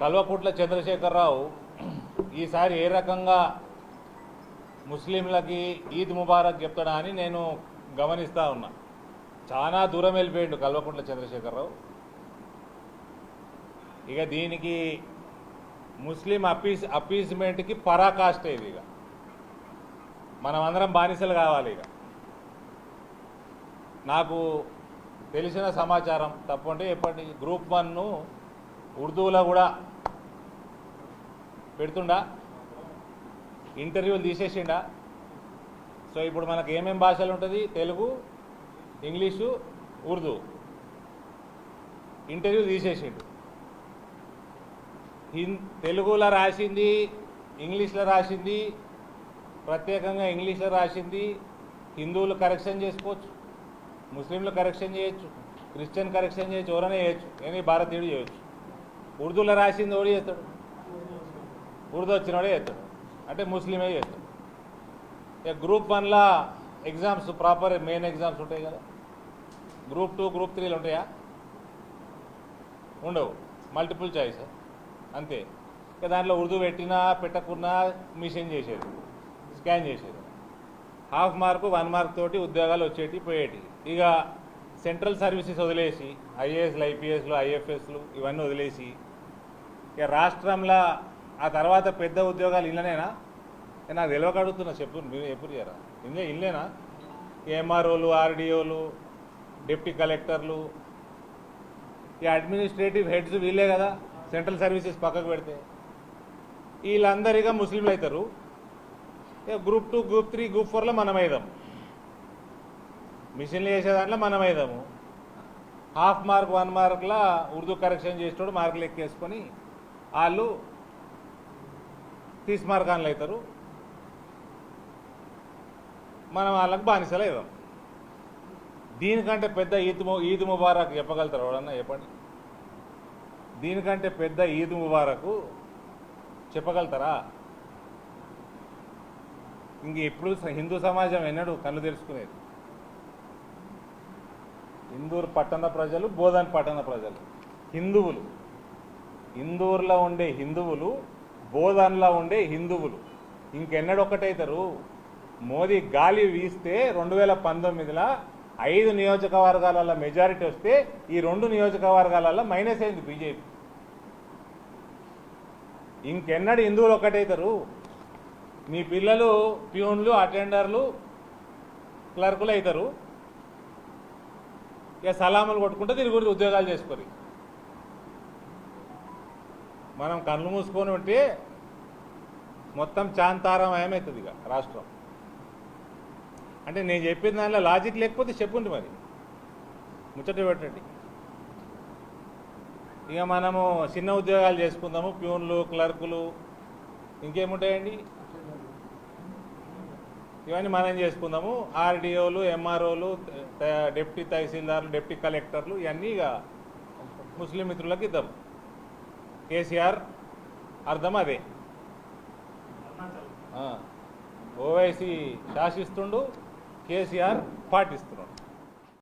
కల్వకుట్ల చంద్రశేఖరరావు ఈసారి ఏ రకంగా ముస్లింలకి ఈద్ ముబారక్ చెప్తాడా అని నేను గమనిస్తూ ఉన్నా. చాలా దూరం వెళ్ళిపోయిండు కల్వకుంట్ల చంద్రశేఖరరావు. ఇక దీనికి ముస్లిం అపీస్ అపీస్మెంట్కి పరాకాష్ట ఇది ఇక. మనం అందరం బానిసలు కావాలి ఇక. నాకు తెలిసిన సమాచారం తప్పంటే చెప్పండి గ్రూప్ వన్ను ఉర్దూలో కూడా పెడుతుండా? ఇంటర్వ్యూలు తీసేసిండా? సో ఇప్పుడు మనకు ఏమేం భాషలు ఉంటుంది? తెలుగు ఇంగ్లీషు ఉర్దూ. ఇంటర్వ్యూ తీసేసిండు. హిం తెలుగులో రాసింది ఇంగ్లీష్లో రాసింది ప్రత్యేకంగా ఇంగ్లీష్లో రాసింది. హిందువులు కరెక్షన్ చేసుకోవచ్చు. ముస్లింలు కరెక్షన్ చేయొచ్చు. క్రిస్టియన్ కరెక్షన్ చేయొచ్చు. ఎవరైనా చేయొచ్చు. ఏమి భారతీయుడు చేయొచ్చు. ఉర్దూలో రాసింది ఓడి చేస్తాడు? ఉర్దూ వచ్చినోడే చేస్తాడు. అంటే ముస్లిమే చేస్తాడు. ఇక గ్రూప్ వన్లో ఎగ్జామ్స్ ప్రాపర్ మెయిన్ ఎగ్జామ్స్ ఉంటాయి కదా? గ్రూప్ టూ గ్రూప్ త్రీలు ఉంటాయా? ఉండవు. Multiple choice. అంతే. ఇక దాంట్లో ఉర్దూ పెట్టినా పెట్టకున్నా మిషన్ చేసేది. స్కాన్ చేసేది. హాఫ్ మార్కు వన్ మార్క్ తోటి ఉద్యోగాలు వచ్చేటి పోయేటి ఇక సెంట్రల్ సర్వీసెస్ వదిలేసి ఐఏఎస్లు ఐపీఎస్లు ఐఎఫ్ఎస్లు ఇవన్నీ వదిలేసి ఇక రాష్ట్రంలో ఆ తర్వాత పెద్ద ఉద్యోగాలు ఇళ్ళనేనా? ఇక నాకు తెలియక అడుగుతున్నా చెప్పు మీరు ఎప్పుడు చేయరా? ఇల్లే ఇల్లేనా ఎంఆర్ఓలు ఆర్డీఓలు డిప్టీ కలెక్టర్లు ఈ అడ్మినిస్ట్రేటివ్ హెడ్స్ వీళ్ళే కదా సెంట్రల్ సర్వీసెస్ పక్కకు పెడితే. వీళ్ళందరిగా ముస్లింలు అవుతారు. ఇక group two group three group ఫోర్లో మనం అయిదాం మిషన్లు చేసే దాంట్లో మనం అయిదాము హాఫ్ మార్క్ వన్ మార్క్లా ఉర్దూ కరెక్షన్ చేసేటోడు మార్కులు ఎక్కేసుకొని వాళ్ళు తీసి అవుతారు. మనం వాళ్ళకి బానిసలు అవుదాం దీనికంటే పెద్ద ఈద్ ము ఈద్ ముబారక్ చెప్పగలుగుతారు ఎవడన్నా చెప్పండి. దీనికంటే పెద్ద ఈద్ ముబారకు చెప్పగలుగుతారా? ఇంక ఎప్పుడు హిందూ సమాజం ఎన్నడూ కళ్ళు తెలుసుకునేది ఇందూరు పట్టణ ప్రజలు బోధన్ పట్టణ ప్రజలు హిందువులు. ఇందూర్లో ఉండే హిందువులు బోధన్లో ఉండే హిందువులు. ఇంకెన్నడొక్కటైతారు? మోదీ గాలి వీస్తే రెండు వేల పంతొమ్మిదిలో ఐదు నియోజకవర్గాలలో మెజారిటీ వస్తే ఈ రెండు నియోజకవర్గాలలో మైనస్ అయింది బీజేపీ. ఇంకెన్నడు హిందువులు ఒక్కటైతారు మీ పిల్లలు ప్యూన్లు అటెండర్లు క్లర్కులు అవుతారు ఇక సలాములు కొట్టుకుంటే తిరిగి ఉద్యోగాలు చేసుకోరు. మనం కళ్ళు మూసుకొని ఉంటే మొత్తం చాంతారం ఏమవుతుంది ఇక రాష్ట్రం. అంటే నేను చెప్పిన దానిలో లాజిక్ లేకపోతే చెప్పుండి మరి. ముచ్చట పెట్టండి. ఇక మనము చిన్న ఉద్యోగాలు చేసుకుందాము ప్యూన్లు క్లర్కులు ఇంకేముంటాయండి? ఇవన్నీ మనం చేసుకుందాము. ఆర్డీఓలు ఎంఆర్ఓలు డిప్టీ తహసీల్దార్లు డిప్టీ కలెక్టర్లు ఇవన్నీ ఇక ముస్లిం మిత్రులకు ఇద్దాము. కేసీఆర్ అర్థం అదే. ఓవైసీ శాసిస్తుండు కేసీఆర్ పాటిస్తున్నాడు